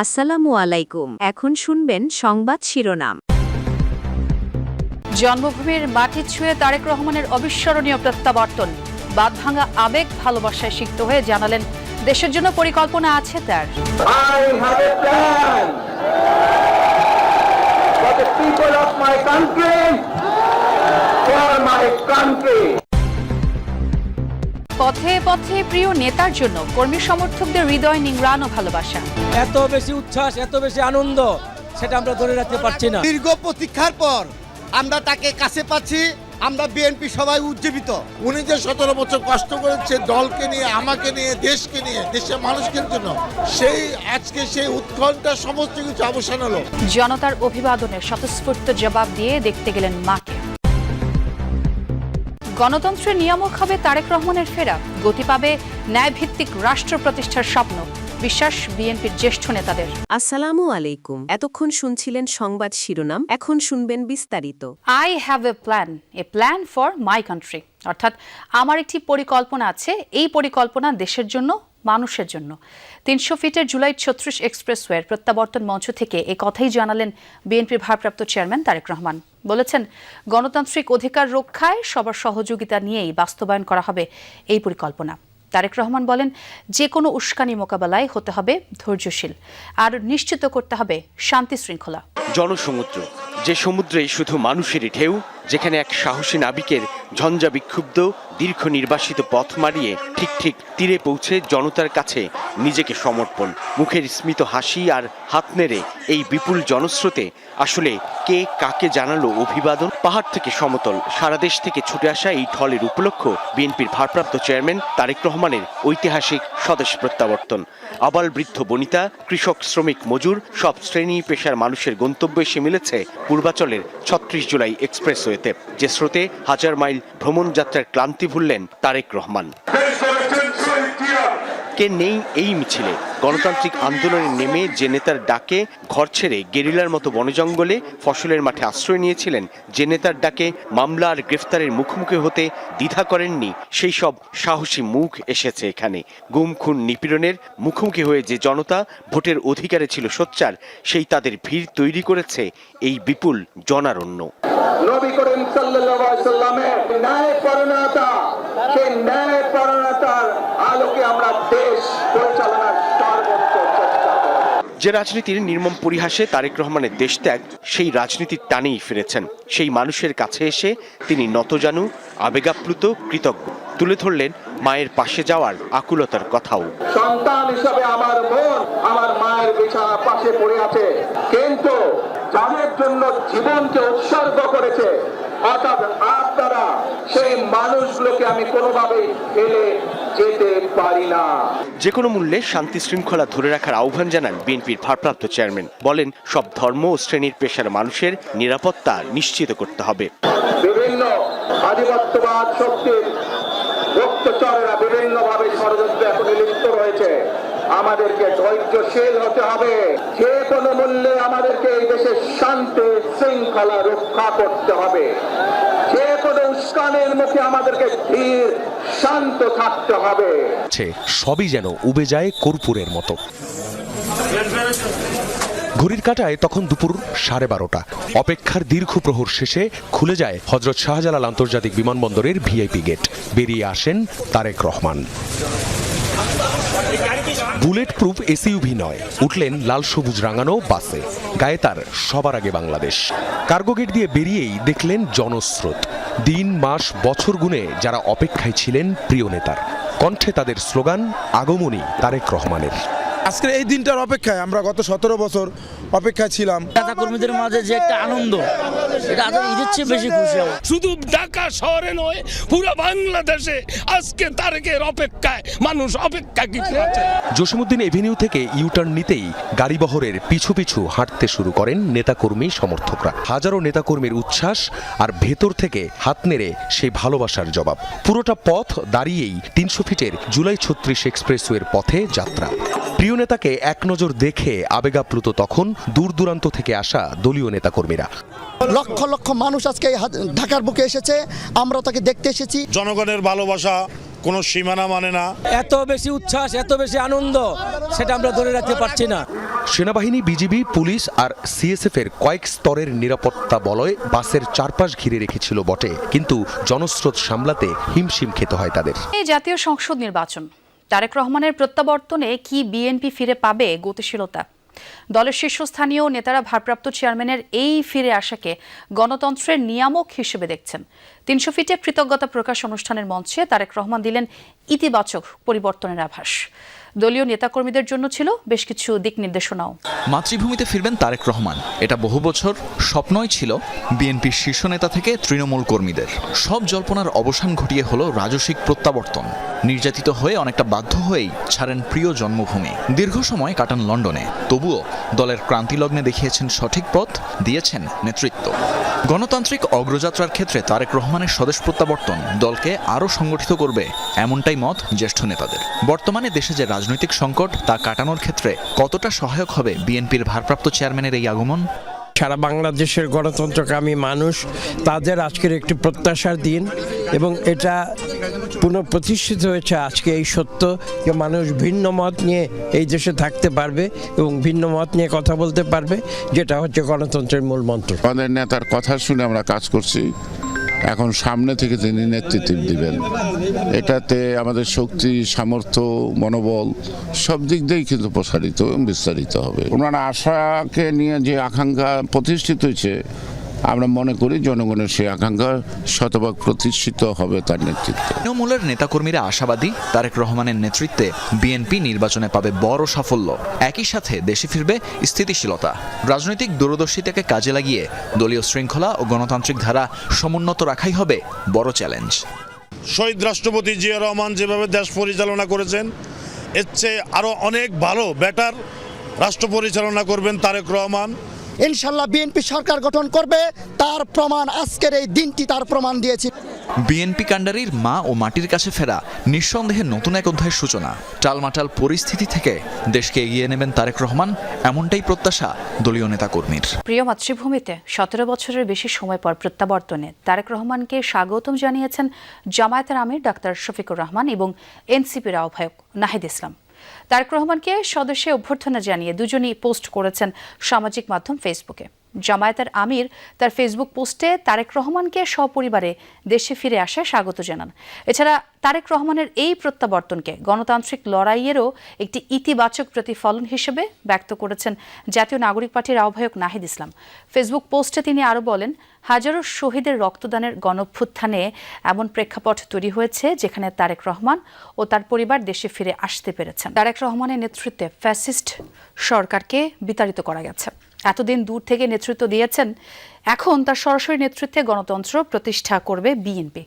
আসসালামু আলাইকুম। এখন শুনবেন সংবাদ শিরোনাম। জন্মভূমির মাটি ছুঁয়ে তারেক রহমানের অবিস্মরণীয় প্রত্যাবর্তন। বাঁধভাঙা আবেগ ভালোবাসায় সিক্ত হয়ে জানালেন দেশের জন্য পরিকল্পনা আছে তার। I have a plan for the people of my country, for my country. পথে পথে প্রিয় নেতার জন্য কর্মী সমর্থকদের হৃদয় নিংড়ানো ভালোবাসা। এত বেশি উচ্ছ্বাস এত বেশি আনন্দ সেটা আমরা ধরে রাখতে পারছি না। দীর্ঘ প্রতীক্ষার পর আমরা তাকে কাছে পাচ্ছি আমরা বিএনপি সবাই উজ্জীবিত। উনি যে সতেরো বছর কষ্ট করেছে দলকে নিয়ে আমাকে নিয়ে দেশকে নিয়ে দেশের মানুষের জন্য সেই আজকে সেই উৎকণ্ঠা সমস্ত কিছু অবসান হলো। জনতার অভিবাদনের স্বতঃস্ফূর্ত জবাব দিয়ে দেখতে গেলেন মাকে গণতন্ত্রের নিয়ামক হবে তারেক রহমানের ফেরা। গতি পাবে ন্যায়ভিত্তিক রাষ্ট্র প্রতিষ্ঠার স্বপ্ন বিশ্বাস বিএনপির জ্যেষ্ঠ নেতাদের। আসসালামু আলাইকুম। এতক্ষণ শুনছিলেন সংবাদ শিরোনাম এখন শুনবেন বিস্তারিত। I have a plan a plan for my country অর্থাৎ আমার একটি পরিকল্পনা আছে এই পরিকল্পনা দেশের জন্য মানুষের জন্য। তিনশো ফিটের জুলাই ছত্রিশ এক্সপ্রেসওয়ের প্রত্যাবর্তন মঞ্চ থেকে এ কথাই জানালেন বিএনপির ভারপ্রাপ্ত চেয়ারম্যান তারেক রহমান। বলেছেন, গণতান্ত্রিক অধিকার রক্ষায় সবার সহযোগিতা নিয়েই বাস্তবায়ন করা হবে এই পরিকল্পনা। তারেক রহমান বলেন যে কোনো উস্কানি মোকাবেলায় হতে হবে ধৈর্যশীল। আর নিশ্চিত করতে হবে শান্তি শৃঙ্খলা। জনসমুদ্র। যে সমুদ্রে শুধু মানুষেরই ঢেউ, যেখানে এক সাহসী নাবিকের ঝঞ্ঝা বিক্ষুব্ধ দীর্ঘ নির্বাসিত পথ মারিয়ে ঠিক ঠিক তীরে পৌঁছে জনতার কাছে নিজেকে সমর্পণ। মুখের স্মিত হাসি আর হাত নেড়ে এই বিপুল জনস্রোতে আসলে কে কাকে জানালো অভিবাদন? পাহাড় থেকে সমতল, সারা দেশ থেকে ছুটে আসা এই ঢলের উপলক্ষ বিএনপির ভারপ্রাপ্ত চেয়ারম্যান তারেক রহমানের ঐতিহাসিক স্বদেশ প্রত্যাবর্তন। আবাল বৃদ্ধ বনিতা, কৃষক, শ্রমিক, মজুর, সব শ্রেণি পেশার মানুষের গন্তব্য এসে মিলেছে পূর্বাচলের ছত্রিশ জুলাই এক্সপ্রেসওয়েতে। যে স্রোতে হাজার মাইল ভ্রমণ যাত্রার ক্লান্তি ভুললেন তারেক রহমান। কে নেই এই মিছিলে। গণতান্ত্রিক আন্দোলনে নেমে যে নেতার ডাকে ঘর ছেড়ে গেরিলার মতো বনজঙ্গলে ফসলের মাঠে আশ্রয় নিয়েছিলেন, যে নেতার ডাকে মামলা আর গ্রেফতারের মুখোমুখি হতে দ্বিধা করেননি, সেই সব সাহসী মুখ এসেছে এখানে। গুম, খুন, নিপীড়নের মুখোমুখি হয়ে যে জনতা ভোটের অধিকারে ছিল সোচ্চার, সেই তাদের ভিড় তৈরি করেছে এই বিপুল জনারণ্য। নবী করিম সাল্লাল্লাহু আলাইহি সাল্লামের ন্যায় পরণতা সেই ন্যায় পরণতার আলোকে আমরা দেশ পরিচালনার সর্বোচ্চ চেষ্টা করব যে রাজনীতির নির্মম পরিহাসে তারেক রহমানের দেশত্যাগ, সেই রাজনীতির টানেই ফিরেছেন। সেই মানুষের কাছে এসে তিনি নতজানু আবেগাপ্লুত, কৃতজ্ঞ। তুলে ধরলেন মায়ের পাশে যাওয়ার আকুলতার কথাও। সন্তান হিসাবে আমার মন আমার মায়ের বিছানা পাশে পড়ে আছে। কিন্তু যাদের জন্য জীবনকে উৎসর্গ করেছে। অর্থাৎ আপনারা সেই মানুষগুলোকে আমি কোনোভাবেই ফেলে যেতে পারি না। যে কোনো মূল্যে শান্তি শৃঙ্খলা ধরে রাখার আহ্বান জানান বিএনপির ভারপ্রাপ্ত চেয়ারম্যান। বলেন সব ধর্ম ও শ্রেণির পেশার মানুষের নিরাপত্তা নিশ্চিত করতে হবে। বিভিন্ন আধিপত্যবাদ শক্তির গুপ্তচরেরা বিভিন্ন ভাবে ষড়যন্ত্রে এখন লিপ্ত রয়েছে। আমাদেরকে ধৈর্যশীল হতে হবে। যে কোনো মূল্যে আমাদেরকে এই দেশের শান্তি শৃঙ্খলা রক্ষা করতে হবে। যে কোনো উস্কানের মুখে আমাদেরকে ধীর শান্ত থাকতে হবে। সবই যেন উবে যায় কর্পূরের মতো। ঘড়ির কাটায় তখন দুপুর সাড়ে বারোটা। অপেক্ষার দীর্ঘ প্রহর শেষে খুলে যায় হজরত শাহজালাল আন্তর্জাতিক বিমানবন্দরের ভিআইপি গেট। বেরিয়ে আসেন Tarique Rahman. Bullet proof SUV নয়। উঠলেন লাল সবুজ রাঙানো বাসে। গায়ে তার সবার আগে বাংলাদেশ। কার্গো গেট দিয়ে বেরিয়েই দেখলেন জনস্রোত। দিন মাস বছর গুণে যারা অপেক্ষায় ছিলেন প্রিয় নেতার। কণ্ঠে তাদের স্লোগান, আগমনী তারেক রহমানের। আজকের এই দিনটার অপেক্ষায় আমরা গত সতেরো বছর অপেক্ষায় ছিলাম। নেতা কর্মীদের মাঝে যে একটা আনন্দ এটা আজ ঈদের চেয়ে বেশি খুশি আমার। শুধু ঢাকা শহরে নয় পুরো বাংলাদেশে আজকে তারেকের অপেক্ষায় মানুষ অপেক্ষা কিছু আছে। জসিমুদ্দিন এভিনিউ থেকে ইউটার্ন নিতেই গাড়িবহরের পিছু পিছু হাঁটতে শুরু করেন নেতাকর্মী সমর্থকরা। হাজারো নেতাকর্মীর উচ্ছ্বাস আর ভেতর থেকে হাত নেড়ে সেই ভালোবাসার জবাব। পুরোটা পথ দাঁড়িয়েই তিনশো ফিটের জুলাই ছত্রিশ এক্সপ্রেসওয়ের পথে যাত্রা। প্রিয় নেতাকে এক নজর দেখে আবেগাপ্লুত তখন দূর দূরান্ত থেকে আসা দলীয় নেতাকর্মীরা। লক্ষ লক্ষ মানুষ আজকে ঢাকার বুকে এসেছে। আমরা তাকে দেখতে এসেছি। জনগণের ভালোবাসা কোনো সীমানা মানে না। এত বেশি উচ্ছ্বাস এত বেশি আনন্দ সেটা আমরা ধরে রাখতে পারছি না। সেনাবাহিনী বিজিবি পুলিশ আর সিএসএফ এর কয়েক স্তরের নিরাপত্তা বলয় বাসের চারপাশ ঘিরে রেখেছিল বটে। কিন্তু জনস্রোত সামলাতে হিমশিম খেতে হয় তাদের। এই জাতীয় সংসদ নির্বাচন। তারেক রহমানের প্রত্যাবর্তনে কি বিএনপি ফিরে পাবে গতিশীলতা? দলের শীর্ষস্থানীয় নেতারা ভারপ্রাপ্ত চেয়ারম্যানের এই ফিরে আসাকে গণতন্ত্রের নিয়ামক হিসেবে দেখছেন। তিনশো ফিটে কৃতজ্ঞতা প্রকাশ অনুষ্ঠানের মঞ্চে তারেক রহমান দিলেন ইতিবাচক পরিবর্তনের আভাস। দলীয় নেতাকর্মীদের জন্য ছিল বেশ কিছু দিক নির্দেশনাও। মাতৃভূমিতে ফিরবেন তারেক রহমান। এটা বহু বছর স্বপ্নই ছিল বিএনপির শীর্ষ নেতা থেকে তৃণমূল কর্মীদের। সব জল্পনার অবসান ঘটিয়ে হলো রাজসিক প্রত্যাবর্তন। নির্যাতিত হয়ে অনেকটা বাধ্য হয়েই ছাড়েন প্রিয় জন্মভূমি। দীর্ঘ সময় কাটান লন্ডনে। তবুও দলের ক্রান্তিলগ্নে দেখিয়েছেন সঠিক পথ, দিয়েছেন নেতৃত্ব। গণতান্ত্রিক অগ্রযাত্রার ক্ষেত্রে তারেক রহমানের স্বদেশ প্রত্যাবর্তন দলকে আরও সংগঠিত করবে এমনটাই মত জ্যেষ্ঠ নেতাদের। বর্তমানে দেশে যে রাজনৈতিক সংকট, তা কাটানোর ক্ষেত্রে কতটা সহায়ক হবে বিএনপির ভারপ্রাপ্ত চেয়ারম্যানের এই আগমন? সারা বাংলাদেশের গণতন্ত্রকামী মানুষ তাদের আজকের একটি প্রত্যাশার দিন এবং এটা পুনঃপ্রতিষ্ঠিত হয়েছে আজকে এই সত্য যে মানুষ ভিন্ন মত নিয়ে এই দেশে থাকতে পারবে এবং ভিন্ন মত নিয়ে কথা বলতে পারবে, যেটা হচ্ছে গণতন্ত্রের মূল মন্ত্র। আমাদের নেতার কথা শুনে আমরা কাজ করছি। এখন সামনে থেকে তিনি নেতৃত্ব দিবেন, এটাতে আমাদের শক্তি, সামর্থ্য, মনোবল সব দিক দিয়েই কিন্তু প্রসারিত এবং বিস্তারিত হবে। ওনার আশাকে নিয়ে যে আকাঙ্ক্ষা প্রতিষ্ঠিত হয়েছে আমরা মনে করি জনগণের সেই আকাঙ্ক্ষা শতভাগ প্রতিষ্ঠিত হবে তার নেতৃত্বে। তৃণমূলের নেতাকর্মীরা আশাবাদী তারেক রহমানের নেতৃত্বে বিএনপি নির্বাচনে পাবে বড় সাফল্য। একই সাথে দেশে ফিরবে স্থিতিশীলতা। রাজনৈতিক দূরদর্শিতাকে কাজে লাগিয়ে দলীয় শৃঙ্খলা ও গণতান্ত্রিক ধারা সমুন্নত রাখাই হবে বড় চ্যালেঞ্জ। শহীদ রাষ্ট্রপতি জিয়া রহমান যেভাবে দেশ পরিচালনা করেছেন এর চেয়ে আরও অনেক ভালো বেটার রাষ্ট্র পরিচালনা করবেন তারেক রহমান। ইনশাল্লাহ বিএনপি সরকার গঠন করবে তার প্রমাণ আজকের এই দিনটি তার প্রমাণ দিয়েছে। বিএনপি কাণ্ডারির মা ও মাটির কাছে ফেরা নিঃসন্দেহে নতুন এক অধ্যায়ের সূচনা। টালমাটাল পরিস্থিতি থেকে দেশকে এগিয়ে নেবেন তারেক রহমান এমনটাই প্রত্যাশা দলীয় নেতাকর্মীর। প্রিয় মাতৃভূমিতে সতেরো বছরের বেশি সময় পর প্রত্যাবর্তনে তারেক রহমানকে স্বাগতম জানিয়েছেন জামায়াতের আমির ডাক্তার শফিকুর রহমান এবং এনসিপির আহ্বায়ক নাহিদ ইসলাম। তারেক রহমানকে সদস্যে অভ্যর্থনা জানিয়ে দুজনই পোস্ট করেছেন সামাজিক মাধ্যম ফেসবুকে। জামায়াতের আমির তার ফেসবুক পোস্টে তারেক রহমানকে সপরিবারে দেশে ফিরে আসায় স্বাগত জানান। এছাড়া তারেক রহমানের এই প্রত্যাবর্তনকে গণতান্ত্রিক লড়াইয়েরও একটি ইতিবাচক প্রতিফলন হিসেবে ব্যক্ত করেছেন জাতীয় নাগরিক পার্টির আহ্বায়ক নাহিদ ইসলাম। ফেসবুক পোস্টে তিনি আরও বলেন, হাজারো শহীদের রক্তদানের গণভ্যুত্থানে এমন প্রেক্ষাপট তৈরি হয়েছে যেখানে তারেক রহমান ও তার পরিবার দেশে ফিরে আসতে পেরেছেন। তারেক রহমানের নেতৃত্বে ফ্যাসিস্ট সরকারকে বিতাড়িত করা গেছে। এতদিন দূর থেকে নেতৃত্ব দিয়েছেন। এখন তার সরাসরি নেতৃত্বে গণতন্ত্র প্রতিষ্ঠা করবে বিএনপি।